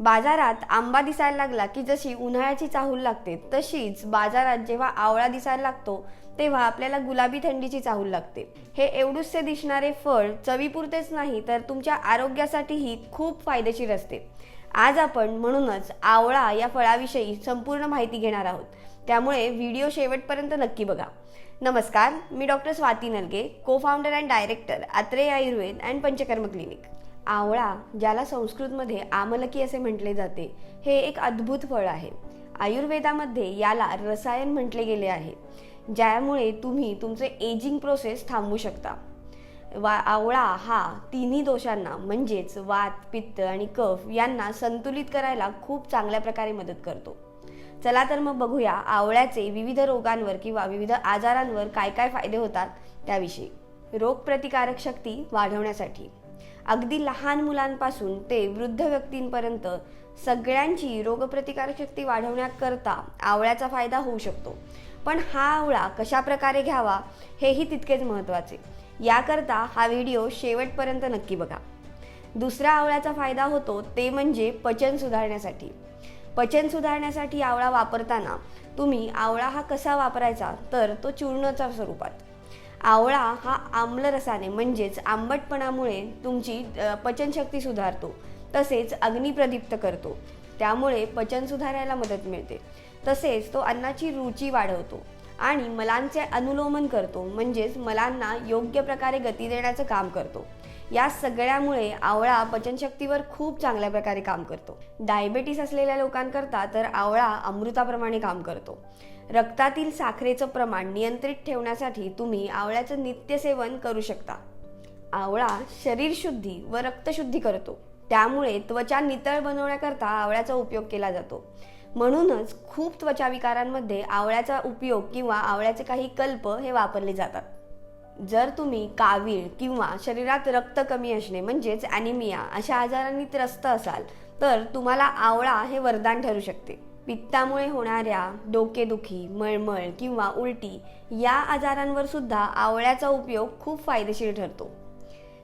बाजारात आंबा दिसायला लागला की जशी उन्हाळ्याची चाहूल लागते तशीच बाजारात जेव्हा आवळा दिसायला लागतो तेव्हा आपल्याला गुलाबी थंडीची चाहूल लागते. हे एवढूसे दिसणारे फळ चवीपुरतेच नाही तर तुमच्या आरोग्यासाठीही खूप फायदेशीर असते. आज आपण म्हणूनच आवळा या फळाविषयी संपूर्ण माहिती घेणार आहोत. त्यामुळे व्हिडिओ शेवटपर्यंत नक्की बघा. नमस्कार मी doctor Swati Nalage co founder and director Atreya Ayurveda and Panchakarma clinic आवळा ज्याला संस्कृतमध्ये आमलकी असे म्हटले जाते हे एक अद्भुत फळ आहे. आयुर्वेदामध्ये याला रसायन म्हटले गेले आहे ज्यामुळे तुम्ही तुमचे एजिंग प्रोसेस थांबवू शकता. वा आवळा हा तिन्ही दोषांना म्हणजेच वात पित्त आणि कफ यांना संतुलित करायला खूप चांगल्या प्रकारे मदत करतो. चला तर मग बघूया आवळ्याचे विविध रोगांवर किंवा विविध आजारांवर काय काय फायदे होतात त्याविषयी. रोगप्रतिकारक शक्ती वाढवण्यासाठी. अगदी लहान मुलांपासून ते वृद्ध व्यक्तींपर्यंत सगळ्यांची रोगप्रतिकारक शक्ती वाढवण्याकरता आवळ्याचा फायदा होऊ शकतो. पण हा आवळा कशा प्रकारे घ्यावा हेही तितकेच महत्त्वाचे. याकरता हा व्हिडिओ शेवटपर्यंत नक्की बघा. दुसरा आवळ्याचा फायदा होतो ते म्हणजे पचन सुधारण्यासाठी. पचन सुधारण्यासाठी आवळा वापरताना तुम्ही आवळा हा कसा वापरायचा तर तो चूर्णाच्या स्वरूपात. आवळा हा आम्लरसाने म्हणजेच आंबटपणामुळे तुमची पचनशक्ती सुधारतो. तसेच अग्निप्रदीप्त करतो. त्यामुळे पचन सुधारायला मदत मिळते. तसेच तो अन्नाची रुची वाढवतो आणि मलांचे अनुलोमन करतो. म्हणजेच मलांना योग्य प्रकारे गती देण्याचं काम करतो. या सगळ्यामुळे आवळा पचनशक्तीवर खूप चांगल्या प्रकारे काम करतो. डायबेटीस असलेल्या लोकांकरता तर आवळा अमृताप्रमाणे काम करतो. रक्तातील साखरेचं प्रमाण नियंत्रित ठेवण्यासाठी तुम्ही आवळ्याचं नित्यसेवन करू शकता. आवळा शरीर शुद्धी व रक्तशुद्धी करतो. त्यामुळे त्वचा नितळ बनवण्याकरता आवळ्याचा उपयोग केला जातो. म्हणूनच खूप त्वचा विकारांमध्ये आवळ्याचा उपयोग किंवा आवळ्याचे काही कल्प हे वापरले जातात. जर तुम्ही कावीळ किंवा शरीरात रक्त कमी असणे म्हणजेच ॲनिमिया अशा आजारांनी त्रस्त असाल तर तुम्हाला आवळा हे वरदान ठरू शकते. पित्तामुळे होणाऱ्या डोकेदुखी मळमळ किंवा उलटी या आजारांवर सुद्धा आवळ्याचा उपयोग खूप फायदेशीर ठरतो.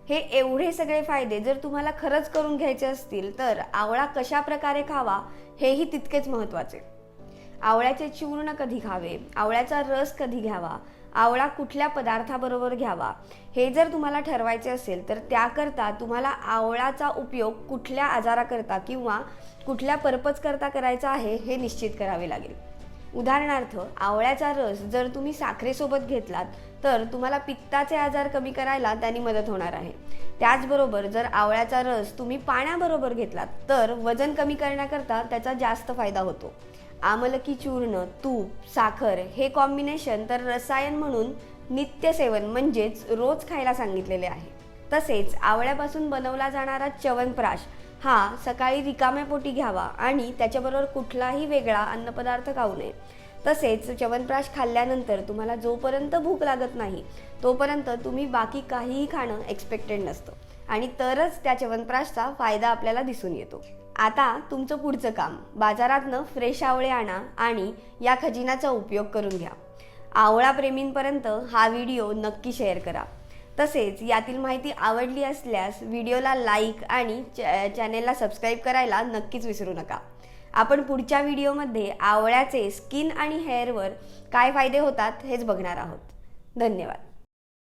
हे एवढे सगळे फायदे जर तुम्हाला खरंच करून घ्यायचे असतील तर आवळा कशा प्रकारे खावा हेही तितकेच महत्त्वाचे. आवळ्याचे चूर्ण कधी खावे आवळ्याचा रस कधी घ्यावा आवळा कुठल्या पदार्थाबरोबर घ्यावा? हे जर तुम्हाला ठरवायचे असेल तर त्याकरता तुम्हाला आवळाचा उपयोग कुठल्या आजाराकरता किंवा कुठल्या पर्पज करता करायचा आहे हे निश्चित करावे लागेल. उदाहरणार्थ आवळ्याचा रस जर तुम्ही साखरेसोबत घेतलात तर तुम्हाला पित्ताचे आजार कमी करायला त्यांनी मदत होणार आहे. त्याचबरोबर जर आवळ्याचा रस तुम्ही पाण्याबरोबर घेतलात तर वजन कमी करण्याकरता त्याचा जास्त फायदा होतो. आमलकी चूर्ण तूप साखर हे कॉम्बिनेशन तर रसायन म्हणून नित्यसेवन म्हणजेच रोज खायला सांगितलेले आहे. तसेच आवळ्यापासून बनवला जाणारा च्यवनप्राश हा सकाळी रिकाम्या पोटी घ्यावा आणि त्याच्याबरोबर कुठलाही वेगळा अन्नपदार्थ खाऊ नये. तसेच च्यवनप्राश खाल्ल्यानंतर तुम्हाला जोपर्यंत भूक लागत नाही तोपर्यंत तुम्ही बाकी काहीही खाणं एक्सपेक्टेड नसतं आणि तरच त्या च्यवनप्राशचा फायदा आपल्याला दिसून येतो. आता तुमचं पुढचं काम. बाजारातनं फ्रेश आवळे आणा आणि या खजिनाचा उपयोग करून घ्या. आवळाप्रेमींपर्यंत हा व्हिडिओ नक्की शेअर करा. तसेच यातील माहिती आवडली असल्यास व्हिडिओला लाईक आणि चॅ चॅनेलला सबस्क्राईब करायला नक्कीच विसरू नका. आपण पुढच्या व्हिडिओमध्ये आवळ्याचे स्किन आणि हेअरवर काय फायदे होतात हेच बघणार आहोत. धन्यवाद.